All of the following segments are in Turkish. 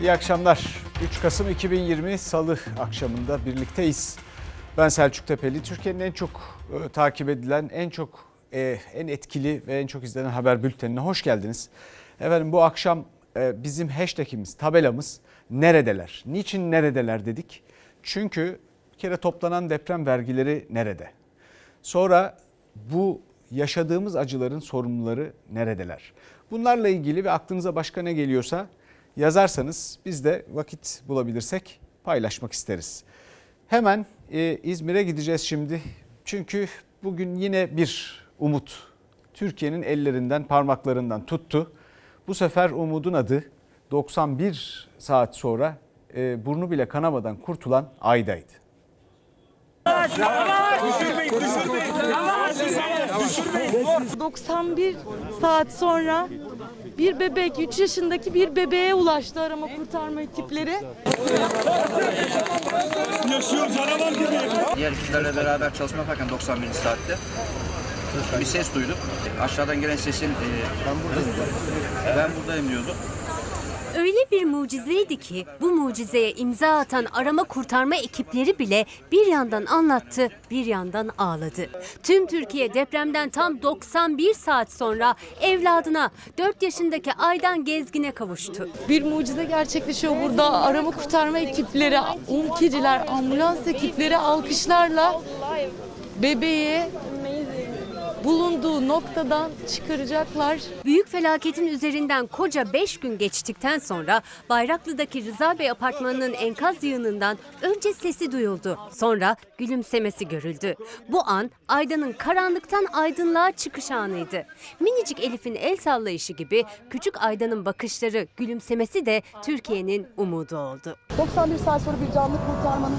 İyi akşamlar. 3 Kasım 2020 Salı akşamında birlikteyiz. Ben Selçuk Tepeli. Türkiye'nin en çok e, takip edilen, en çok e, en etkili ve en çok izlenen haber bültenine hoş geldiniz. Efendim bu akşam e, bizim hashtagimiz, tabelamız neredeler? Niçin neredeler dedik? Çünkü bir kere toplanan deprem vergileri nerede? Sonra bu yaşadığımız acıların sorumluları neredeler? Bunlarla ilgili ve aklınıza başka ne geliyorsa yazarsanız biz de vakit bulabilirsek paylaşmak isteriz. Hemen e, İzmir'e gideceğiz şimdi. Çünkü bugün yine bir umut Türkiye'nin ellerinden parmaklarından tuttu. Bu sefer umudun adı 91 saat sonra e, burnu bile kanamadan kurtulan Ayda'ydı. 91 saat sonra bir bebek 3 yaşındaki bir bebeğe ulaştı arama kurtarma ekipleri. Diğer ekiplerle beraber çalışma yaparken 91. saatte bir ses duyduk. Aşağıdan gelen sesin e, ben buradayım Ben buradayım diyordu. Öyle bir mucizeydi ki bu mucizeye imza atan arama kurtarma ekipleri bile bir yandan anlattı, bir yandan ağladı. Tüm Türkiye depremden tam 91 saat sonra evladına 4 yaşındaki Aydan Gezgin'e kavuştu. Bir mucize gerçekleşiyor burada. Arama kurtarma ekipleri, umkiciler, ambulans ekipleri alkışlarla bebeği bulunduğu noktadan çıkaracaklar. Büyük felaketin üzerinden koca 5 gün geçtikten sonra Bayraklı'daki Rıza Bey apartmanının enkaz yığınından önce sesi duyuldu. Sonra gülümsemesi görüldü. Bu an Aydan'ın karanlıktan aydınlığa çıkış anıydı. Minicik Elif'in el sallayışı gibi küçük Aydan'ın bakışları, gülümsemesi de Türkiye'nin umudu oldu. 91 saat sonra bir canlı kurtarmanın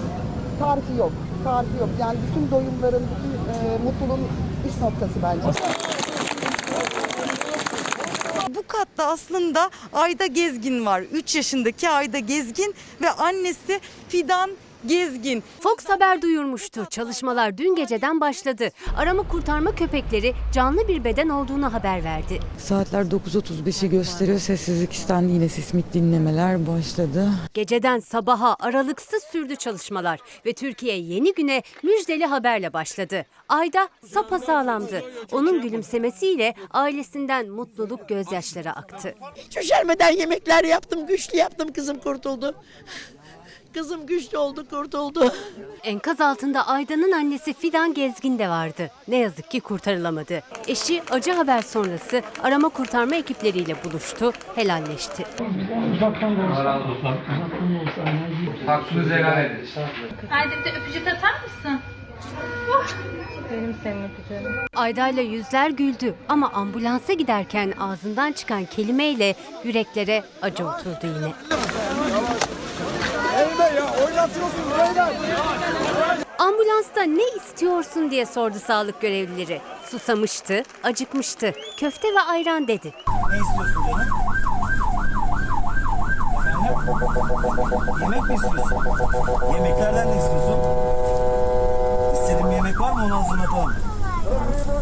tarifi yok. Tarifi yok. Yani bütün doyumların, bütün mutluluğun iş noktası bence. Bu katta aslında Ayda Gezgin var. 3 yaşındaki Ayda Gezgin ve annesi Fidan Gezgin. Fox Haber duyurmuştu. Çalışmalar dün geceden başladı. Arama kurtarma köpekleri canlı bir beden olduğunu haber verdi. Saatler 9.35'i gösteriyor. Sessizlik istendi. Yine sismik dinlemeler başladı. Geceden sabaha aralıksız sürdü çalışmalar ve Türkiye yeni güne müjdeli haberle başladı. Ayda sapasağlamdı. Onun gülümsemesiyle ailesinden mutluluk gözyaşları aktı. Hiç üşenmeden yemekler yaptım, güçlü yaptım. Kızım kurtuldu. Kızım güçlü oldu, kurtuldu. Enkaz altında Ayda'nın annesi Fidan Gezgin de vardı. Ne yazık ki kurtarılamadı. Eşi acı haber sonrası arama kurtarma ekipleriyle buluştu, helalleşti. Hakkınızı helal edin. Haydi bir de öpücük atar mısın? Ayda'yla yüzler güldü ama ambulansa giderken ağzından çıkan kelimeyle yüreklere acı oturdu yine. Ambulansta ne istiyorsun diye sordu sağlık görevlileri. Susamıştı, acıkmıştı. Köfte ve ayran dedi. Ne istiyorsun canım? Efendim? Yemek mi istiyorsun? Yemeklerden ne istiyorsun? İstediğin bir yemek var mı onu hazırlatalım.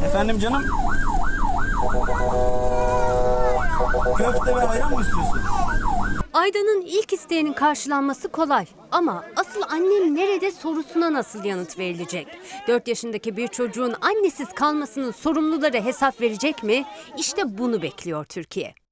Efendim canım? Köfte ve ayran mı istiyorsun? Ayda'nın ilk isteğinin karşılanması kolay ama asıl annem nerede sorusuna nasıl yanıt verilecek? 4 yaşındaki bir çocuğun annesiz kalmasının sorumluları hesap verecek mi? İşte bunu bekliyor Türkiye.